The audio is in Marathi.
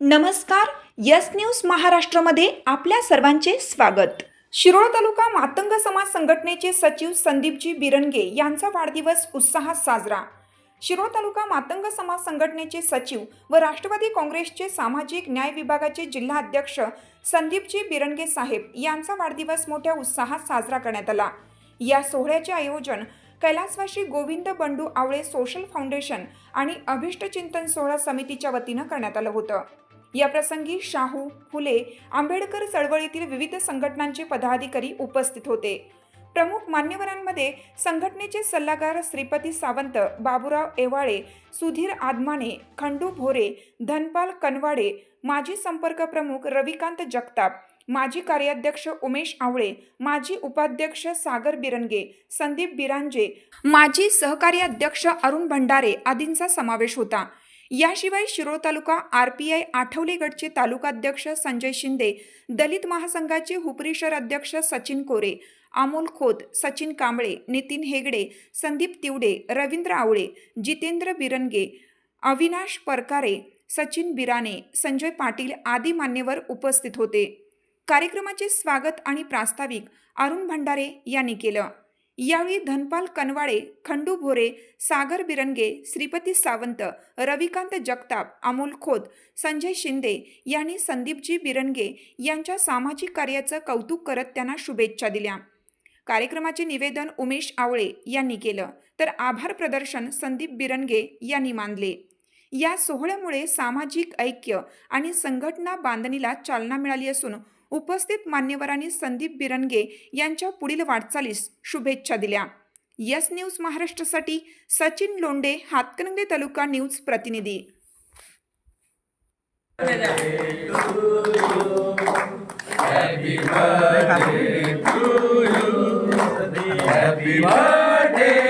नमस्कार यस न्यूज महाराष्ट्रामध्ये आपल्या सर्वांचे स्वागत. शिरोळ तालुका मातंग समाज संघटनेचे सचिव संदीपजी बिरंगे यांचा वाढदिवस उत्साहात साजरा. शिरोळ तालुका मातंग समाज संघटनेचे सचिव व राष्ट्रवादी काँग्रेसचे सामाजिक न्याय विभागाचे जिल्हा अध्यक्ष संदीपजी बिरंगे साहेब यांचा वाढदिवस मोठ्या उत्साहात साजरा करण्यात आला. या सोहळ्याचे आयोजन कैलासवासी गोविंद बंडू आवळे सोशल फाउंडेशन आणि अभिष्ट चिंतन सोहळा समितीच्या वतीनं करण्यात आलं होतं. या प्रसंगी शाहू फुले आंबेडकर चळवळीतील विविध संघटनांचे पदाधिकारी उपस्थित होते. प्रमुख मान्यवरांमध्ये संघटनेचे सल्लागार श्रीपती सावंत बाबुराव एवाळे सुधीर आदमाने खंडू भोरे धनपाल कनवाडे माजी संपर्क प्रमुख रविकांत जगताप माजी कार्याध्यक्ष उमेश आवळे माजी उपाध्यक्ष सागर बिरंगे संदीप बिरांजे माजी सहकार्याध्यक्ष अरुण भंडारे आदींचा समावेश होता. याशिवाय Shirol taluka R P I Athawale गटचे तालुकाध्यक्ष संजय शिंदे दलित महासंघाचे हुपरी शहर अध्यक्ष सचिन कोरे अमोल खोत सचिन कांबळे नितीन हेगडे संदीप तिवडे रवींद्र आवळे जितेंद्र बिरनगे अविनाश परकारे सचिन बिराने संजय पाटील आदी मान्यवर उपस्थित होते. कार्यक्रमाचे स्वागत आणि प्रास्ताविक अरुण भंडारे यांनी केलं. यावेळी धनपाल कनवाळे खंडू भोरे सागर बिरंगे श्रीपती सावंत रविकांत जगताप अमोल खोत संजय शिंदे यांनी संदीपजी बिरंगे यांच्या सामाजिक कार्याचं कौतुक करत त्यांना शुभेच्छा दिल्या. कार्यक्रमाचे निवेदन उमेश आवळे यांनी केलं. तर आभार प्रदर्शन संदीप बिरंगे यांनी मानले. या सोहळ्यामुळे सामाजिक ऐक्य आणि संघटना बांधणीला चालना मिळाली असून उपस्थित मान्यवरांनी संदीप बिरनगे यांच्या पुढील वाटचालीस शुभेच्छा दिल्या. यस न्यूज महाराष्ट्रासाठी सचिन लोंडे हातकणंगले तालुका न्यूज प्रतिनिधी. Happy birthday